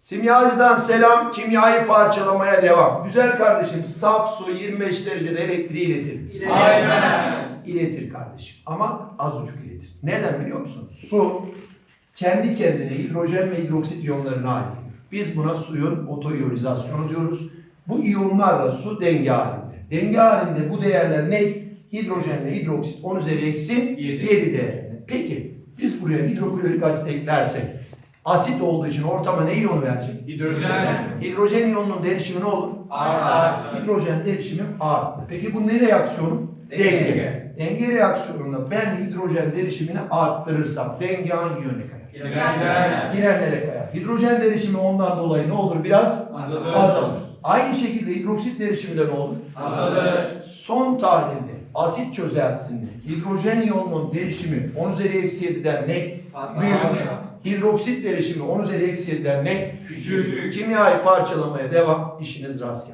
Simyacıdan selam, kimyayı parçalamaya devam. Güzel kardeşim, sap su 25 derecede elektriği iletir. İletemez. İletir kardeşim ama az buçuk iletir. Neden biliyor musun? Su kendi kendine hidrojen ve hidroksit iyonlarına ayrılıyor. Biz buna suyun otoiyonizasyonu diyoruz. Bu iyonlarla su denge halinde. Denge halinde bu değerler ne? Hidrojen ve hidroksit 10 üzeri eksi 7, Yedi. değerinde. Peki biz buraya hidroklorik asit eklersek asit olduğu için ortama ne iyon verecek? Hidrojen. Hidrojen iyonunun derişimi ne olur? Artar. Hidrojen derişimi arttı. Peki bu ne reaksiyonu? Denge. Denge. Denge reaksiyonunda ben hidrojen derişimini arttırırsam denge hangi yöne kayar? Girenler. Girenlere kayar. Hidrojen derişimi ondan dolayı ne olur? Biraz Azalır. azalır. Aynı şekilde hidroksit derişimi de ne olur? Azalır. Son tahlilde asit çözeltisinde hidrojen iyonunun derişimi 10 üzeri eksi 7'den ne? Büyük. Hidroksit derişimi 10 üzeri eksi 7'den ne? Küçük. Kimyayı parçalamaya devam. İşiniz rast gelsin.